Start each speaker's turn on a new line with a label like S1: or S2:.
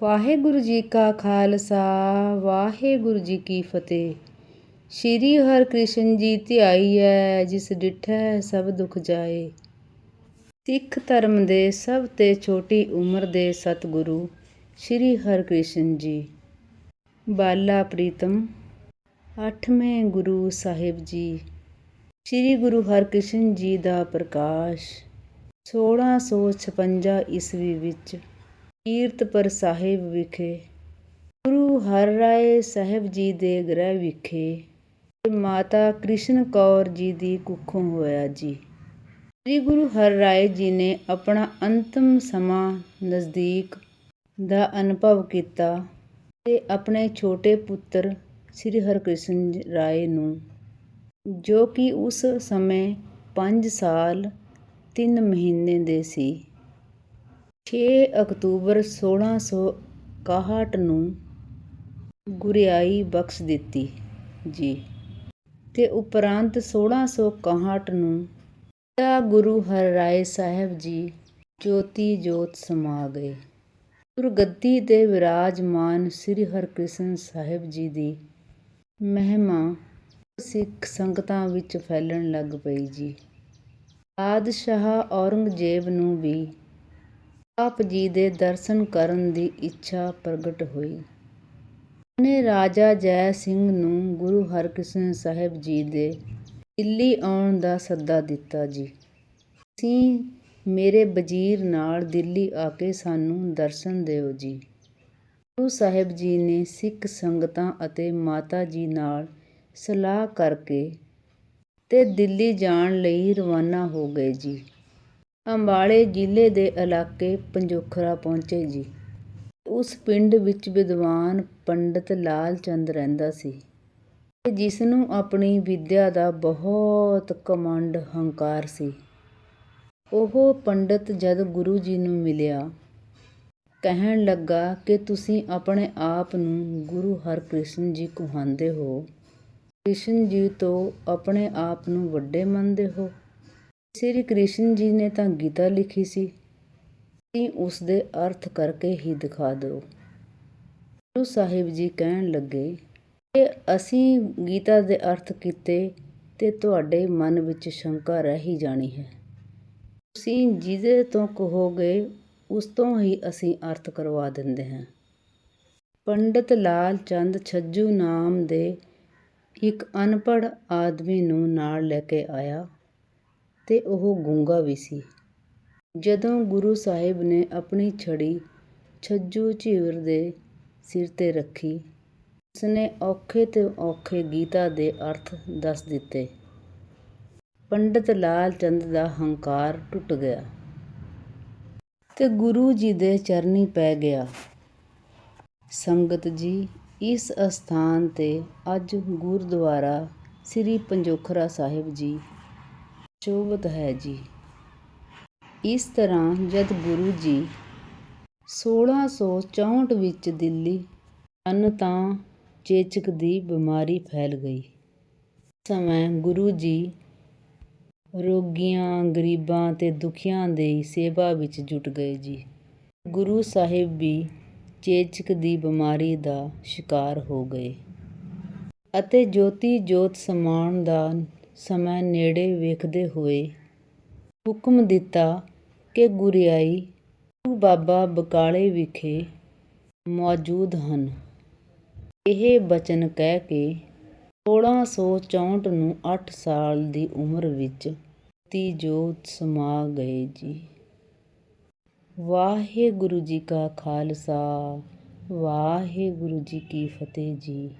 S1: ਵਾਹਿਗੁਰੂ ਜੀ ਕਾ ਖਾਲਸਾ, ਵਾਹਿਗੁਰੂ ਜੀ ਕੀ ਫਤਿਹ। ਸ਼੍ਰੀ ਹਰਿਕ੍ਰਿਸ਼ਨ ਜੀ ਧਿਆਈ ਹੈ ਜਿਸ ਡਿਠੈ ਸਭ ਦੁਖ ਜਾਏ। ਸਿੱਖ ਧਰਮ ਦੇ ਸਭ ਤੇ ਛੋਟੀ ਉਮਰ ਦੇ ਸਤਿਗੁਰੂ ਸ਼੍ਰੀ ਹਰਿਕ੍ਰਿਸ਼ਨ ਜੀ। ਬਾਲਾ ਪ੍ਰੀਤਮ, ਅੱਠਵੇਂ ਗੁਰੂ ਸਾਹਿਬ ਜੀ। ਸ਼੍ਰੀ ਗੁਰੂ ਹਰਿਕ੍ਰਿਸ਼ਨ ਜੀ ਦਾ ਪ੍ਰਕਾਸ਼ 1656 ਈਸਵੀ ਵਿੱਚ ਕੀਰਤਪੁਰ ਸਾਹਿਬ ਵਿਖੇ, ਗੁਰੂ ਹਰਿਰਾਏ ਸਾਹਿਬ ਜੀ ਦੇ ਗ੍ਰਹਿ ਵਿਖੇ ਮਾਤਾ ਕ੍ਰਿਸ਼ਨ ਕੌਰ ਜੀ ਦੀ ਕੁੱਖੋਂ ਹੋਇਆ ਜੀ। ਸ੍ਰੀ ਗੁਰੂ ਹਰਿਰਾਏ ਜੀ ਨੇ ਆਪਣਾ ਅੰਤਮ ਸਮਾਂ ਨਜ਼ਦੀਕ ਦਾ ਅਨੁਭਵ ਕੀਤਾ ਤੇ ਆਪਣੇ ਛੋਟੇ ਪੁੱਤਰ ਸ੍ਰੀ ਹਰਿਕ੍ਰਿਸ਼ਨ ਰਾਏ ਨੂੰ, ਜੋ ਕਿ ਉਸ ਸਮੇਂ 5 ਸਾਲ 3 ਮਹੀਨੇ ਦੇ ਸੀ। ਛੇ ਅਕਤੂਬਰ 1661 ਨੂੰ ਗੁਰਿਆਈ ਬਖਸ਼ ਦਿੱਤੀ, ਜੀ। ਤੇ ਉਪਰੰਤ 1661 ਨੂੰ ਪਿਤਾ ਗੁਰੂ ਹਰਿਰਾਏ ਸਾਹਿਬ ਜੀ ਜੋਤੀ ਜੋਤ ਸਮਾ ਗਏ। ਗੁਰਗੱਦੀ ਤੇ ਵਿਰਾਜਮਾਨ ਸ੍ਰੀ ਹਰਿਕ੍ਰਿਸ਼ਨ ਸਾਹਿਬ ਜੀ ਦੀ ਮਹਿਮਾ ਸਿੱਖ ਸੰਗਤਾਂ ਵਿੱਚ ਫੈਲਣ ਲੱਗ ਪਈ ਜੀ। ਬਾਦਸ਼ਾਹ ਔਰੰਗਜ਼ੇਬ ਨੂੰ ਵੀ ਆਪ ਜੀ ਦੇ ਦਰਸ਼ਨ ਕਰਨ ਦੀ ਇੱਛਾ ਪ੍ਰਗਟ ਹੋਈ। ਉਹਨੇ ਰਾਜਾ ਜੈ ਸਿੰਘ ਨੂੰ ਗੁਰੂ ਹਰਕ੍ਰਿਸ਼ਨ ਸਾਹਿਬ ਜੀ ਦੇ ਦਿੱਲੀ ਆਉਣ ਦਾ ਸੱਦਾ ਦਿੱਤਾ ਜੀ। ਤੁਸੀਂ ਮੇਰੇ ਵਜ਼ੀਰ ਨਾਲ ਦਿੱਲੀ ਆ ਕੇ ਸਾਨੂੰ ਦਰਸ਼ਨ ਦਿਓ ਜੀ। ਗੁਰੂ ਸਾਹਿਬ ਜੀ ਨੇ ਸਿੱਖ ਸੰਗਤਾਂ ਅਤੇ ਮਾਤਾ ਜੀ ਨਾਲ ਸਲਾਹ ਕਰਕੇ ਤੇ ਦਿੱਲੀ ਜਾਣ ਲਈ ਰਵਾਨਾ ਹੋ ਗਏ ਜੀ। ਅੰਬਾਲੇ ਜ਼ਿਲ੍ਹੇ ਦੇ ਇਲਾਕੇ ਪੰਜੋਖਰਾ ਪਹੁੰਚੇ ਜੀ। ਉਸ ਪਿੰਡ ਵਿੱਚ ਵਿਦਵਾਨ ਪੰਡਿਤ ਲਾਲ ਚੰਦ ਰਹਿੰਦਾ ਸੀ, ਤੇ ਜਿਸ ਨੂੰ ਆਪਣੀ ਵਿੱਦਿਆ ਦਾ ਬਹੁਤ ਘਮੰਡ ਹੰਕਾਰ ਸੀ। ਉਹ ਪੰਡਿਤ ਜਦ ਗੁਰੂ ਜੀ ਨੂੰ ਮਿਲਿਆ, ਕਹਿਣ ਲੱਗਾ ਕਿ ਤੁਸੀਂ ਆਪਣੇ ਆਪ ਨੂੰ ਗੁਰੂ ਹਰਿਕ੍ਰਿਸ਼ਨ ਜੀ ਕਹਾਉਂਦੇ ਹੋ। ਕ੍ਰਿਸ਼ਨ ਜੀ ਤੋਂ ਆਪਣੇ ਆਪ ਨੂੰ ਵੱਡੇ ਮੰਨਦੇ ਹੋ। ਸ੍ਰੀ ਕ੍ਰਿਸ਼ਨ ਜੀ ਨੇ ਤਾਂ ਗੀਤਾ ਲਿਖੀ ਸੀ। ਤੁਸੀਂ ਉਸ ਦੇ ਅਰਥ ਕਰਕੇ ਹੀ ਦਿਖਾ ਦਿਓ। ਗੁਰੂ ਸਾਹਿਬ ਜੀ ਕਹਿਣ ਲੱਗੇ ਕਿ ਅਸੀਂ ਗੀਤਾ ਦੇ ਅਰਥ ਕੀਤੇ, ਤੇ ਤੁਹਾਡੇ ਮਨ ਵਿੱਚ ਸ਼ੰਕਾ ਰਹਿ ਹੀ ਜਾਣੀ ਹੈ। ਤੁਸੀਂ ਜਿਹਦੇ ਤੋਂ ਕਹੋਗੇ, ਉਸ ਤੋਂ ਹੀ ਅਸੀਂ ਅਰਥ ਕਰਵਾ ਦਿੰਦੇ ਹਾਂ। ਪੰਡਤ ਲਾਲ ਚੰਦ ਛੱਜੂ ਨਾਮ ਦੇ ਇੱਕ ਅਨਪੜ੍ਹ ਆਦਮੀ ਨੂੰ ਨਾਲ ਲੈ ਕੇ ਆਇਆ। ਤੇ ਉਹ ਗੂੰਗਾ ਵੀ ਸੀ। ਜਦੋਂ ਗੁਰੂ ਸਾਹਿਬ ਨੇ ਆਪਣੀ ਛੜੀ ਛੱਜੂ ਝੀਰ ਦੇ ਸਿਰ ਤੇ ਰੱਖੀ, ਉਸਨੇ ਔਖੇ ਤੇ ਔਖੇ ਗੀਤਾ ਦੇ ਅਰਥ ਦੱਸ ਦਿੱਤੇ। ਪੰਡਤ ਲਾਲ ਚੰਦ ਦਾ ਹੰਕਾਰ ਟੁੱਟ ਗਿਆ ਤੇ ਗੁਰੂ ਜੀ ਦੇ ਚਰਨੀ ਪੈ ਗਿਆ। ਸੰਗਤ ਜੀ, ਇਸ ਅਸਥਾਨ ਤੇ ਅੱਜ ਗੁਰਦੁਆਰਾ ਸ੍ਰੀ ਪੰਜੋਖਰਾ ਸਾਹਿਬ ਜੀ ਸ਼ੋਭਤ ਹੈ ਜੀ। ਇਸ ਤਰ੍ਹਾਂ ਜਦ ਗੁਰੂ ਜੀ 1664 ਵਿੱਚ ਦਿੱਲੀ ਹਨ ਤਾਂ ਚੇਚਕ ਦੀ ਬਿਮਾਰੀ ਫੈਲ ਗਈ। ਸਮੇਂ ਗੁਰੂ ਜੀ ਰੋਗੀਆਂ, ਗਰੀਬਾਂ ਤੇ ਦੁਖੀਆਂ ਦੀ ਸੇਵਾ ਵਿੱਚ ਜੁਟ ਗਏ ਜੀ। ਗੁਰੂ ਸਾਹਿਬ ਵੀ ਚੇਚਕ ਦੀ ਬਿਮਾਰੀ ਦਾ ਸ਼ਿਕਾਰ ਹੋ ਗਏ ਅਤੇ ਜੋਤੀ ਜੋਤ ਸਮਾਉਣ ਦਾ ਸਮਾਂ ਨੇੜੇ ਵੇਖਦੇ ਹੋਏ ਹੁਕਮ ਦਿੱਤਾ ਕਿ ਗੁਰਿਆਈ ਗੁਰੂ ਬਾਬਾ ਬਕਾਲੇ ਵਿਖੇ ਮੌਜੂਦ ਹਨ। ਇਹ ਬਚਨ ਕਹਿ ਕੇ 1664 ਨੂੰ 8 ਸਾਲ ਦੀ ਉਮਰ ਵਿੱਚ ਤੀ ਜੋਤ ਸਮਾ ਗਏ ਜੀ। ਵਾਹਿਗੁਰੂ ਜੀ ਕਾ ਖਾਲਸਾ, ਵਾਹਿਗੁਰੂ ਜੀ ਕੀ ਫਤਿਹ ਜੀ।